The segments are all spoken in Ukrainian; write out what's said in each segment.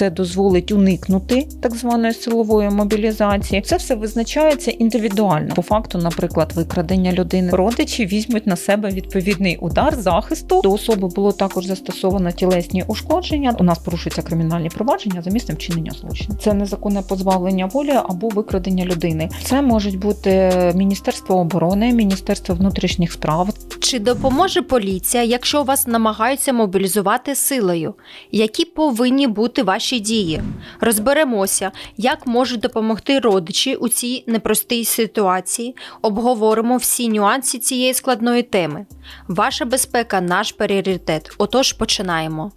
це дозволить уникнути так званої силової мобілізації. Це все визначається індивідуально. По факту, наприклад, викрадення людини родичі візьмуть на себе відповідний удар захисту. До особи було також застосовано тілесні ушкодження. У нас порушуються кримінальні провадження за місцем вчинення злочину. Це незаконне позбавлення волі або викрадення людини. Це можуть бути Міністерство оборони, Міністерство внутрішніх справ, Чи допоможе поліція, якщо вас намагаються мобілізувати силою? Які повинні бути ваші дії? Розберемося, як можуть допомогти родичі у цій непростій ситуації. Обговоримо всі нюанси цієї складної теми. Ваша безпека наш пріоритет. Отож, починаємо.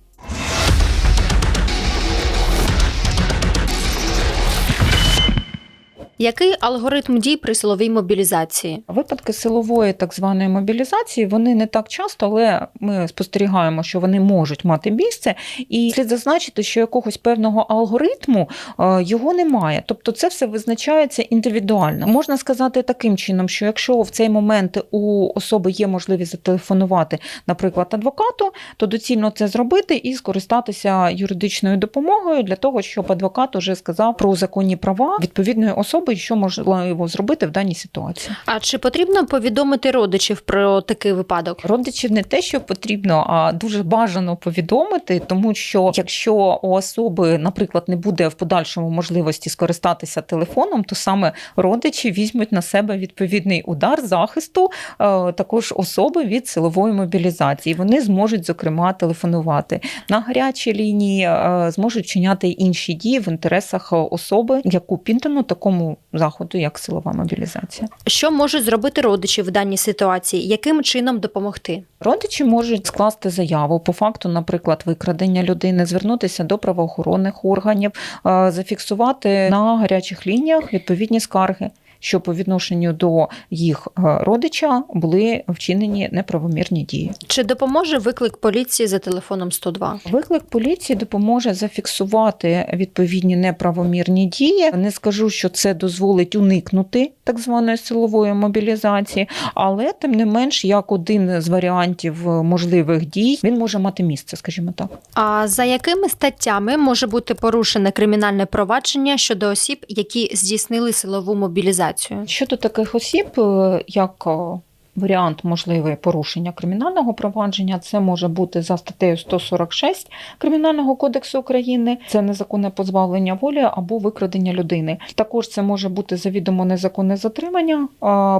Який алгоритм дій при силовій мобілізації? Випадки силової так званої мобілізації вони не так часто, але ми спостерігаємо, що вони можуть мати місце, і слід зазначити, що якогось певного алгоритму е, його немає. Тобто, це все визначається індивідуально. Можна сказати таким чином, що якщо в цей момент у особи є можливість зателефонувати, наприклад, адвокату, то доцільно це зробити і скористатися юридичною допомогою для того, щоб адвокат уже сказав про законні права відповідної особи, і що можливо зробити в даній ситуації. А чи потрібно повідомити родичів про такий випадок? Родичів не те, що потрібно, а дуже бажано повідомити, тому що якщо у особи, наприклад, не буде в подальшому можливості скористатися телефоном, то саме родичі візьмуть на себе відповідний удар захисту е, також особи від силової мобілізації. Вони зможуть зокрема телефонувати на гарячі лінії, е, зможуть чиняти інші дії в інтересах особи, яку піддано такому заходу, як силова мобілізація. Що можуть зробити родичі в даній ситуації? Яким чином допомогти? Родичі можуть скласти заяву по факту, наприклад, викрадення людини, звернутися до правоохоронних органів, е, зафіксувати на гарячих лініях відповідні скарги. Що по відношенню до їх е, родича були вчинені неправомірні дії. Чи допоможе виклик поліції за телефоном 102? Виклик поліції допоможе зафіксувати відповідні неправомірні дії. Не скажу, що це дозволить уникнути так званої силової мобілізації, але тим не менш, як один з варіантів можливих дій, він може мати місце, скажімо так. А за якими статтями може бути порушене кримінальне провадження щодо осіб, які здійснили силову мобілізацію? Щодо таких осіб, е, як е, варіант можливий порушення кримінального провадження, це може бути за статтею 146 Кримінального кодексу України, це незаконне позбавлення волі або викрадення людини. Також це може бути завідомо незаконне затримання,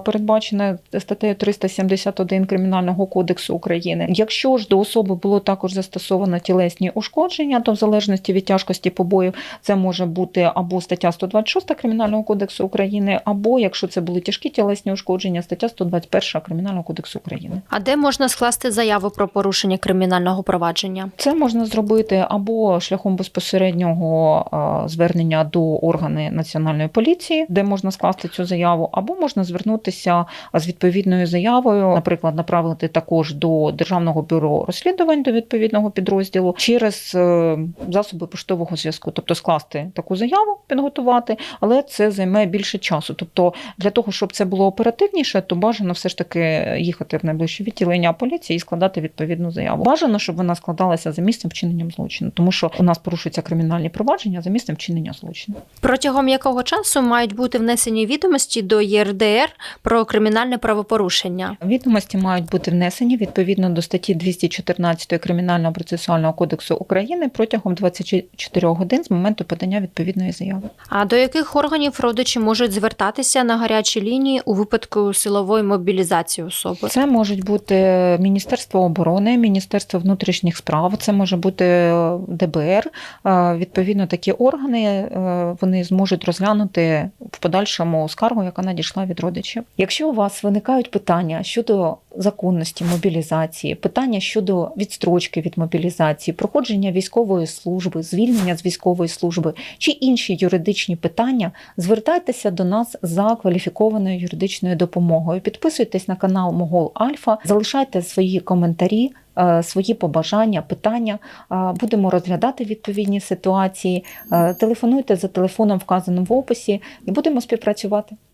передбачене статтею 371 Кримінального кодексу України. Якщо ж до особи було також застосовано тілесні ушкодження, то в залежності від тяжкості побоїв це може бути або стаття 126 Кримінального кодексу України, або якщо це були тяжкі тілесні ушкодження, стаття 121 Кримінального кодексу України. А де можна скласти заяву про порушення кримінального провадження? Це можна зробити або шляхом безпосереднього звернення до органи національної поліції, де можна скласти цю заяву, або можна звернутися з відповідною заявою, наприклад, направити також до державного бюро розслідувань до відповідного підрозділу через е, засоби поштового зв'язку, тобто скласти таку заяву, підготувати, але це займе більше часу. Тобто, для того, щоб це було оперативніше, то бажано все ж таки їхати в найближче відділення поліції і складати відповідну заяву. Бажано, щоб вона складалася за місцем вчиненням злочину, тому що у нас порушуються кримінальні провадження за місцем вчинення злочину. Протягом якого часу мають бути внесені відомості до ЄРДР про кримінальне правопорушення? Відомості мають бути внесені відповідно до статті 214 Кримінального процесуального кодексу України протягом 24 годин з моменту подання відповідної заяви. А до яких органів родичі можуть звертатися на гарячі лінії у випадку силової мобілізації особи? Це можуть бути Міністерство оборони, Міністерство внутрішніх справ, це може бути ДБР. Е, Відповідно, такі органи е, вони зможуть розглянути в подальшому скаргу, яка надійшла від родичів. Якщо у вас виникають питання щодо законності мобілізації, питання щодо відстрочки від мобілізації, проходження військової служби, звільнення з військової служби чи інші юридичні питання, звертайтеся до нас за кваліфікованою юридичною допомогою. Підписуйтесь на канал Могол Альфа, залишайте свої коментарі. е, Свої побажання, питання Е, будемо розглядати відповідні ситуації. Е, Телефонуйте за телефоном, вказаним в описі, і будемо співпрацювати.